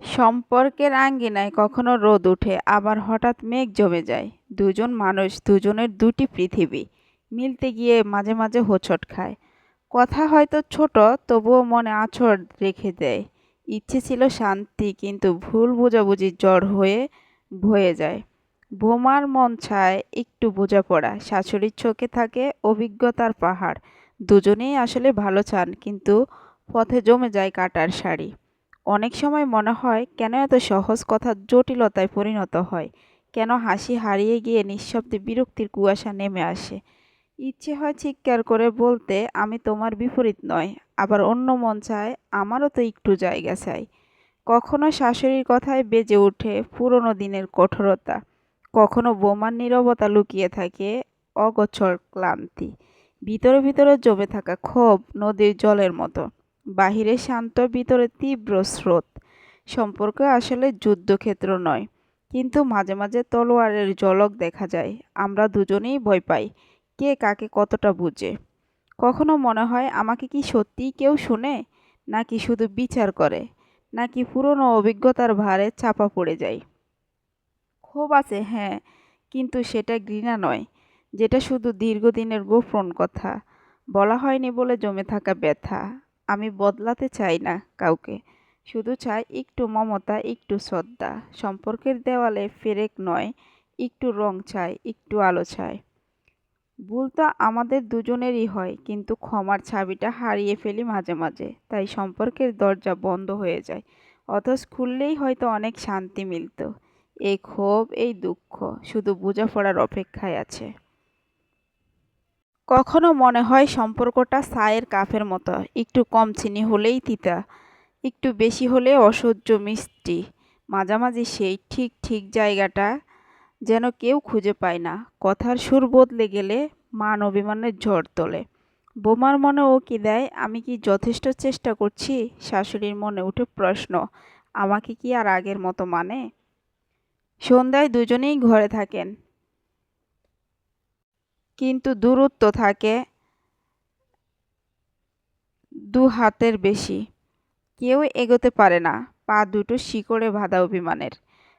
সম্পর্কের আঙ্গিনায় কখনো রোদ ওঠে, আবার হঠাৎ মেঘ জমে যায়। দুজন মানুষ, দুজনের দুটি পৃথিবী, মিলতে গিয়ে মাঝে মাঝে হোঁচট খায়। কথা হয়তো ছোট, তবুও মনে আঁচড় রেখে দেয়। ইচ্ছে ছিল শান্তি, কিন্তু ভুল বোঝাবুঝি জ্বর হয়ে ভয়ে যায়। বোমার মন চায় একটু বোঝাপড়া, শাশুড়ির চোখে থাকে অভিজ্ঞতার পাহাড়। দুজনেই আসলে ভালো চান, কিন্তু পথে জমে যায় কাটার শাড়ি। অনেক সময় মনে হয়, কেন এত সহজ কথা জটিলতায় পরিণত হয়? কেন হাসি হারিয়ে গিয়ে নিঃশব্দে বিরক্তির কুয়াশা নেমে আসে? ইচ্ছে হয় চিৎকার করে বলতে, আমি তোমার বিপরীত নয়, আবার অন্য মন চায়, আমারও তো একটু জায়গা চাই। কখনো শাশুড়ির কথায় বেজে ওঠে পুরনো দিনের কঠোরতা। কখনো বোমার নীরবতা লুকিয়ে থাকে অগোচর ক্লান্তি। ভিতরে ভিতরে জমে থাকা ক্ষোভ নদীর জলের মতো। বাহিরে শান্ত, ভিতরে তীব্র স্রোত। সম্পর্ক আসলে যুদ্ধক্ষেত্র নয়, কিন্তু মাঝে মাঝে তলোয়ারের ঝলক দেখা যায়। আমরা দুজনেই ভয় পাই, কে কাকে কতটা বুঝে। কখনো মনে হয় আমাকে কি সত্যিই কেউ শুনে, নাকি শুধু বিচার করে, নাকি পুরনো অভিজ্ঞতার ভারে চাপা পড়ে যায় ক্ষোভ আছে হ্যাঁ কিন্তু সেটা ঘৃণা নয়, যেটা শুধু দীর্ঘদিনের গোপন কথা। বলা হয়নি বলে জমে থাকা ব্যথা। আমি বদলাতে চাই না কাউকে। শুধু চাই একটু মমতা, একটু শ্রদ্ধা। সম্পর্কের দেওয়ালে ফেরেক নয়, একটু রং চাই, একটু আলো চাই। ভুল তো আমাদের দুজনেরই হয়, কিন্তু ক্ষমার ছাবিটা হারিয়ে ফেলি মাঝে মাঝে, তাই সম্পর্কের দরজা বন্ধ হয়ে যায়। অথচ খুললেই হয়তো অনেক শান্তি মিলত। এই ক্ষোভ, এই দুঃখ, শুধু বোঝাপড়ার অপেক্ষায় আছে। কখনো মনে হয় সম্পর্কটা সায়ের কাফের মতো, একটু কম চিনি হলেই তিতা, একটু বেশি হলে অসহ্য মিষ্টি। মাঝামাঝি সেই ঠিক ঠিক জায়গাটা যেন কেউ খুঁজে পায় না। কথার সুর বদলে গেলে মান অভিমানের ঝড় তোলে। বোমার মনে ও কি দেয়? আমি কি যথেষ্ট চেষ্টা করছি? শাশুড়ির মনে উঠে প্রশ্ন, আমাকে কি আর আগের মতো মানে? সন্ধ্যায় দুজনেই ঘরে থাকেন। কিন্তু দূরত্ব থাকে দু হাতের বেশি। কেউ এগোতে পারে না। পা দুটো শিকড়ে বাঁধা অভিমানের।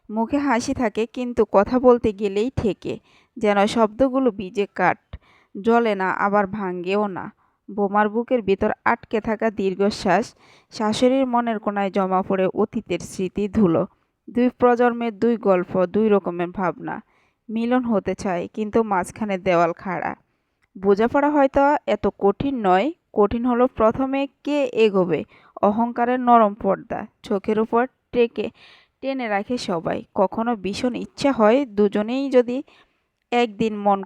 মুখে হাসি থাকে, কিন্তু কথা বলতে গেলেই ঠেকে। যেন শব্দগুলো বীজে কাঠ। জ্বলে না, আবার ভাঙ্গেও না। বোমার বুকের ভিতর আটকে থাকা দীর্ঘশ্বাস শাশুড়ির মনের কোনায় জমা পড়ে অতীতের স্মৃতি ধুলো। দুই প্রজন্মের দুই গল্প, দুই রকমের ভাবনা। মিলন হতে চায়, কিন্তু মাঝখানে দেওয়াল খাড়া। বোঝাপড়া হয়তো এত কঠিন নয়, কঠিন হলো প্রথমে কে এগোবে, অহংকারের নরম পর্দা, চোখের উপর টেকে, টেনে রাখে সবাই। কখনো ভীষণ ইচ্ছা হয় দুজনেই যদি একদিন মন